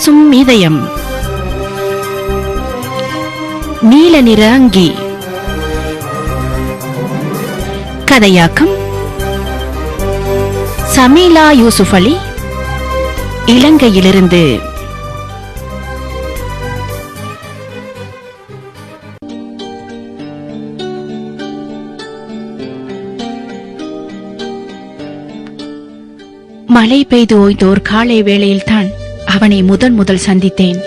பேசும் இதயம். நீல நிற அங்கி. கதையாக்கம். சமீலா யூசுப் அலி இலங்கையிலிருந்து. மழை பெய்து ஓய்ந்தோர் காலை வேளையில்தான் அவனை முதன் முதல் சந்தித்தேன்.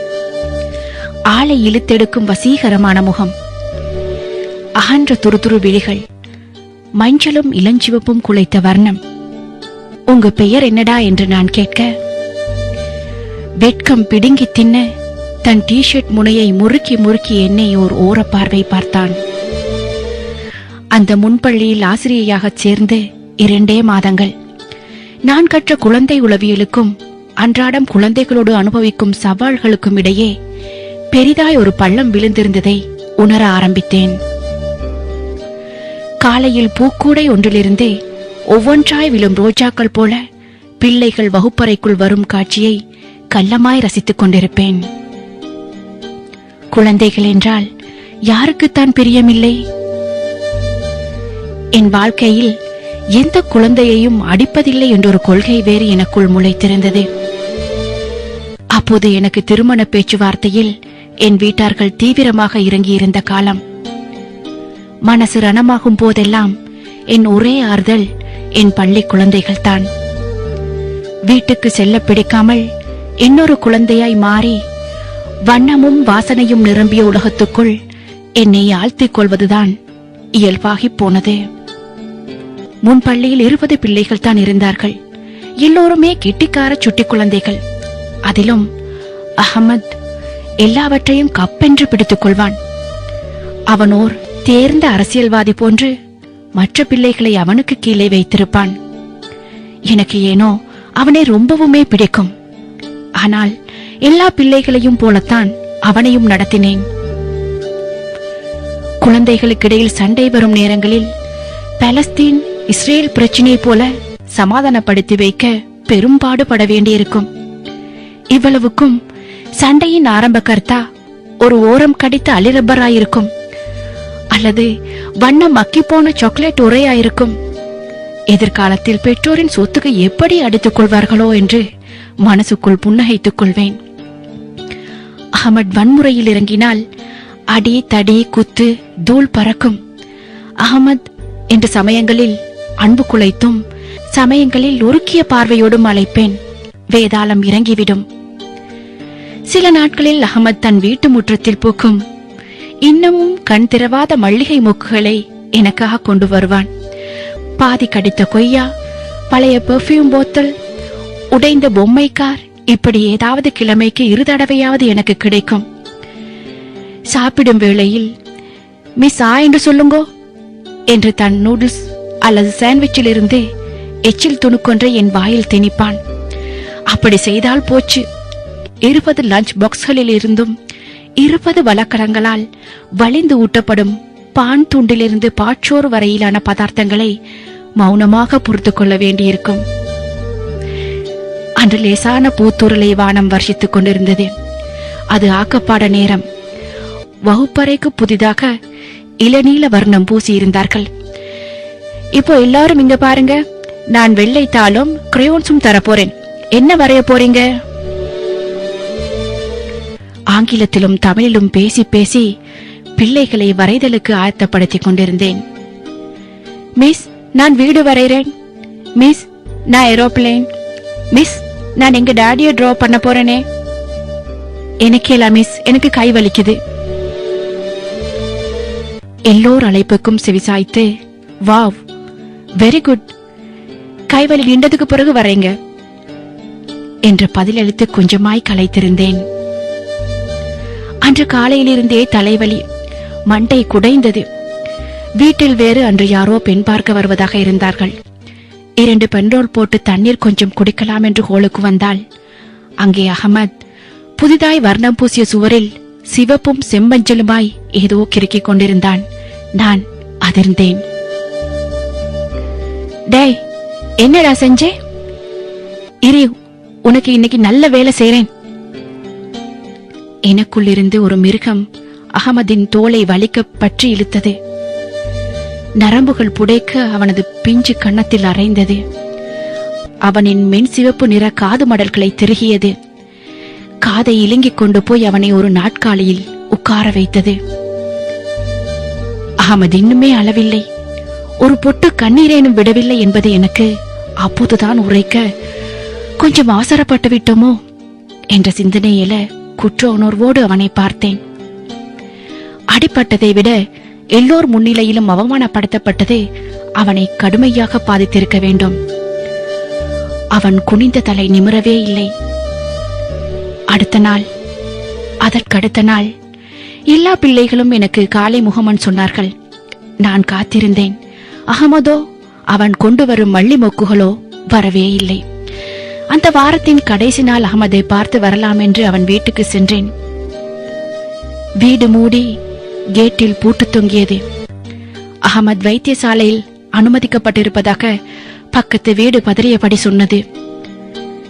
ஆளை இழுத்தெடுக்கும் வசீகரமான முகம். அகன்ற துருதுரு விழிகள். மஞ்சளும் இளஞ்சிவப்பும் குலைத்த வர்ணம். உங்க பெயர் என்னடா என்று நான் கேட்க. வெட்கம் பிடுங்கி தின்ன தன் டிஷர்ட் முனையை முறுக்கி முறுக்கி என்னை ஓர் ஓரப்பார்வை பார்த்தான். அந்த முன்பள்ளியில் ஆசிரியையாகச் சேர்ந்து இரண்டே மாதங்கள். நான் கற்ற குழந்தை உளவியலுக்கும் அன்றாடம் குழந்தைகளோடு அனுபவிக்கும் சவால்களுக்கும் இடையே பெரிதாய் ஒரு பள்ளம் விழுந்திருந்ததை உணர ஆரம்பித்தேன். காலையில் பூக்கூடை ஒன்றிலிருந்தே ஒவ்வொன்றாய் விழும் ரோஜாக்கள் போல பிள்ளைகள் வகுப்பறைக்குள் வரும் காட்சியை கள்ளமாய் ரசித்துக் கொண்டிருப்பேன். குழந்தைகள் என்றால் யாருக்குத்தான் பிரியமில்லை? என் வாழ்க்கையில் எந்த குழந்தையையும் அடிப்பதில்லை என்றொரு கொள்கை வேறு எனக்குள் முளைத்திருந்தது. அப்போது எனக்கு திருமண பேச்சுவார்த்தையில் என் வீட்டார்கள் தீவிரமாக இறங்கியிருந்த காலம். மனசு ரணமாகும் போதெல்லாம் என் ஒரே ஆறுதல் என் பள்ளி குழந்தைகள்தான். வீட்டுக்கு செல்ல பிடிக்காமல் இன்னொரு குழந்தையாய் மாறி வண்ணமும் வாசனையும் நிரம்பிய உலகத்துக்குள் என்னை ஆழ்த்திக் கொள்வதுதான் இயல்பாகிப் போனது. முன் பள்ளியில் இருபது பிள்ளைகள் தான் இருந்தார்கள். எல்லோருமே கெட்டிக்கார சுட்டி குழந்தைகள். அதிலும் அகமத் எல்லாவற்றையும் கப்பென்று பிடித்துக் கொள்வான் அவனோர் தேர்ந்த அரசியல்வாதி போன்று மற்ற பிள்ளைகளை அவனுக்கு கீழே வைத்திருப்பான். எனக்கு ஏனோ அவனை ரொம்பவுமே பிடிக்கும். ஆனால் எல்லா பிள்ளைகளையும் போலத்தான் அவனையும் நடத்தினேன். குழந்தைகளுக்கிடையில் சண்டை வரும் நேரங்களில் பலஸ்தீன் இஸ்ரேல் பிரச்சினை போல சமாதானப்படுத்தி வைக்க பெரும்பாடுபட வேண்டியிருக்கும். இவ்வளவுக்கும் சண்டையின் ஆரம்ப கர்த்தா ஒரு ஓரம் கடித்த அலிரப்பராயிருக்கும். அல்லது வண்ணம் மக்கிப்போன சாக்லேட் உரையாயிருக்கும். எதிர்காலத்தில் பெற்றோரின் சொத்துக்கு எப்படி அடித்துக் கொள்வார்களோ என்று மனசுக்குள் புன்னகைத்துக் கொள்வேன். அகமட் வன்முறையில் இறங்கினால் அடி தடி குத்து தூள் பறக்கும். அகமத் என்ற சமயங்களில் அன்பு குலைத்தும் சமயங்களில் உருக்கிய பார்வையோடும் அழைப்பேன். வேதாளம் இறங்கிவிடும். சில நாட்களில் அகமது தன் வீட்டு முற்றத்தில் பூக்கும். இன்னமும் கண் திறவாத மல்லிகை மொக்குகளை எனக்காக கொண்டு வருவான். பாதி கடித்த கொய்யா பழைய பெர்ஃப்யூம் போத்தல் உடைந்த பொம்மை கார் இப்படி ஏதாவது கிழமைக்கு இரு தடவையாவது எனக்கு கிடைக்கும். சாப்பிடும் வேளையில் மிஸ் ஆ என்று சொல்லுங்கோ என்று தன் நூடுல்ஸ் அல்லது சாண்ட்விச்சிலிருந்து எச்சில் துணுக்கொன்றை என் வாயில் திணிப்பான். அப்படி செய்தால் போச்சு. இருபது லஞ்ச் பாக்ஸ்களில் இருந்தும் இருபது வழக்கரங்களால் வலிந்து ஊட்டப்படும் பான் துண்டிலிருந்து பாற்றோர் வரையிலான பதார்த்தங்களை மௌனமாக பொறுத்து கொள்ள வேண்டியிருக்கும். அன்று லேசான பூத்துருளை வானம் வர்ஷித்துக் கொண்டிருந்தது. அது ஆக்கப்பாட நேரம். வகுப்பறைக்கு புதிதாக இளநீல வர்ணம் பூசி இருந்தார்கள் இப்போ எல்லாரும் இங்க பாருங்க. நான் வெள்ளை தாளும் கிரையோன்ஸும் தரப்போறேன். என்ன வரைய போறீங்க? ஆங்கிலத்திலும் தமிழிலும் பேசி பேசி பிள்ளைகளை வரைதலுக்கு ஆயத்தப்படுத்திக் கொண்டிருந்தேன். மிஸ் நான் வீடு வரைகிறேன். மிஸ் நான் ஏரோப்ளேன். மிஸ் நான் எங்க டாடியை டிரா பண்ண போறேனே. எனக்கேலா மிஸ் எனக்கு கை வலிக்குது. எல்லோர் அழைப்புக்கும் செவிசாய்த்து வாவ் வெரி குட் கைவலி நின்றதுக்கு பிறகு வரேங்க என்று பதிலளித்து கொஞ்சமாய் களைத்திருந்தேன். அன்று காலையிலிருந்தே தலைவலி மண்டை குடைந்தது. வீட்டில் வேறு அன்று யாரோ பெண் பார்க்க வருவதாக இருந்தார்கள். இரண்டு பெண்ரோல் போட்டு தண்ணீர் கொஞ்சம் குடிக்கலாம் என்று ஹோலுக்கு வந்தால் அங்கே அகமத் புதிதாய் வர்ணம் பூசிய சுவரில் சிவப்பும் செம்மஞ்சளுமாய் ஏதோ கிறுக்கிக் கொண்டிருந்தான். நான் அதிர்ந்தேன். டேய் என்னடா செஞ்சே? இரு உனக்கு இன்னைக்கு நல்ல வேலை செய்றேன். எனக்குள்ளிருந்து ஒரு மிருகம் அகமதின் தோலை வலிக்க பற்றி இழுத்தது. நரம்புகள் புடைக்க அவனது பிஞ்சு கன்னத்தில் அரைந்தது. அவனின் மென் சிவப்பு நிற காது மடல்களை திருகியது. காதை இலங்கிக் கொண்டு போய் அவனை ஒரு நாட்காலியில் உட்கார வைத்தது. அகமது இன்னுமே அளவில்லை. ஒரு பொட்டு கண்ணீரேனும் விடவில்லை என்பது எனக்கு அப்போதுதான் உரைக்க கொஞ்சம் அவசரப்பட்டு விட்டோமோ? என்ற சிந்தனையில குற்ற உணர்வோடு அவனை பார்த்தேன். அடிப்பட்டதை விட எல்லோர் முன்னிலையிலும் அவமானப்படுத்தப்பட்டது அவனை கடுமையாக பாதித்திருக்க வேண்டும். அவன் குனிந்த தலை நிமிரவே இல்லை. அடுத்த நாள் அதற்கடுத்த நாள் எல்லா பிள்ளைகளும் எனக்கு காலை முகமன் சொன்னார்கள். நான் காத்திருந்தேன். அகமதோ அவன் கொண்டு வரும் மள்ளி மொக்குகளோ வரவே இல்லை. அந்த வாரத்தின் கடைசி நாள் அகமதை பார்த்து வரலாம் என்று அவன் வீட்டுக்கு சென்றேன். வீடு மூடி கேட்டில் பூட்டு தொங்கியது. அகமத் வைத்தியசாலையில் அனுமதிக்கப்பட்டிருப்பதாக பக்கத்து வீடு பதறியபடி சொன்னது.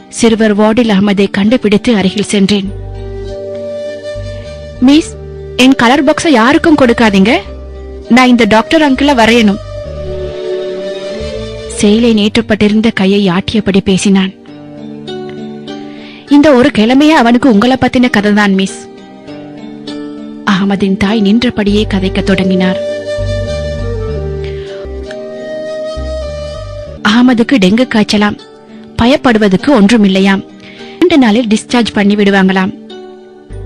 சிறுவர் வார்டில் அகமதை கண்டுபிடித்து அருகில் சென்றேன். மிஸ் என் கலர் பாக்ஸ யாருக்கும் கொடுக்காதீங்க. நான் இந்த டாக்டர் அங்கிள வரையணும். செயலை நேற்றப்பட்டிருந்த கையை ஆட்டியபடி பேசினான். இந்த ஒரு கிழமையே அவனுக்கு உங்களை பத்தின கதைதான் மிஸ். அகமதின் தாய் நின்றபடியே கதைக்கத் தொடங்கினார். அகமதுக்கு டெங்கு காய்ச்சலாம். பயப்படுவதற்கு ஒன்றுமில்லையாம். ரெண்டு நாளில் டிஸ்சார்ஜ் பண்ணி விடுவாங்களாம்.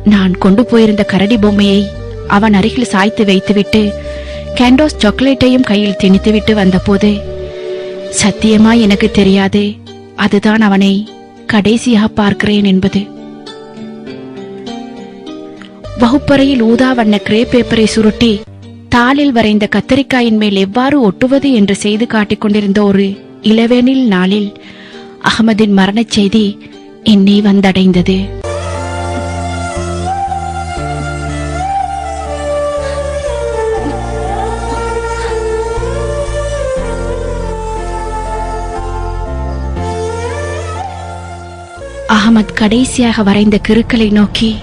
நான் கொண்டு போயிருந்த கரடி பொம்மையை அவன் அருகில் சாய்த்து வைத்துவிட்டு கேண்டோஸ் சாக்லேட்டையும் கையில் திணித்துவிட்டு வந்தபோது சத்தியமா எனக்கு தெரியாது. அதுதான் அவனை கடைசியாக பார்க்கிறேன் என்பது. வகுப்பறையில் ஊதா வண்ண கிரே பேப்பரை சுருட்டி தாளில் வரைந்த கத்தரிக்காயின் மேல் எவ்வாறு ஒட்டுவது என்று செய்து காட்டிக் கொண்டிருந்த ஒரு இளவேனில் நாளில் அகமதின் மரணச் செய்தி என்னை வந்தடைந்தது. அகமத் கடைசியாக வரைந்த கிருக்களை நோக்கி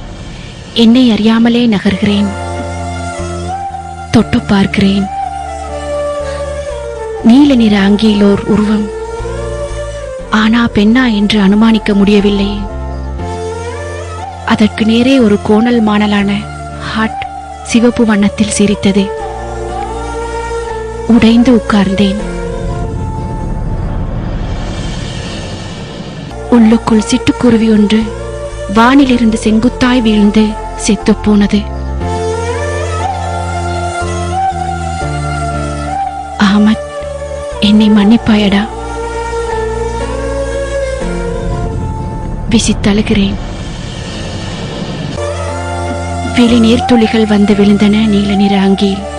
என்னை அறியாமலே நகர்கிறேன். தொட்டு பார்க்கிறேன். நீல நிற அங்கியிலோர் உருவம். ஆனா பெண்ணா என்று அனுமானிக்க முடியவில்லை. அதற்கு நேரே ஒரு கோணல் மாணலான ஹாட் சிவப்பு வண்ணத்தில் சிரித்தது. உடைந்து உட்கார்ந்தேன். உள்ளுக்குள் சிட்டுக்குருவி ஒன்று வானிலிருந்து செங்குத்தாய் வீழ்ந்து செத்துப்போனது. போனது என்னை மன்னிப்பாயடா. விசித்தழுகிறேன். விழி நீர்த்துளிகள் வந்து விழுந்தன நீல நிற அங்கியில்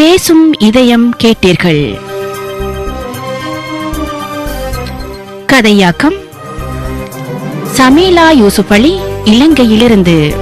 பேசும் இதயம் கேட்டீர்கள். கதையாக்கம் சமீலா யூசுப் அலி இலங்கையிலிருந்து.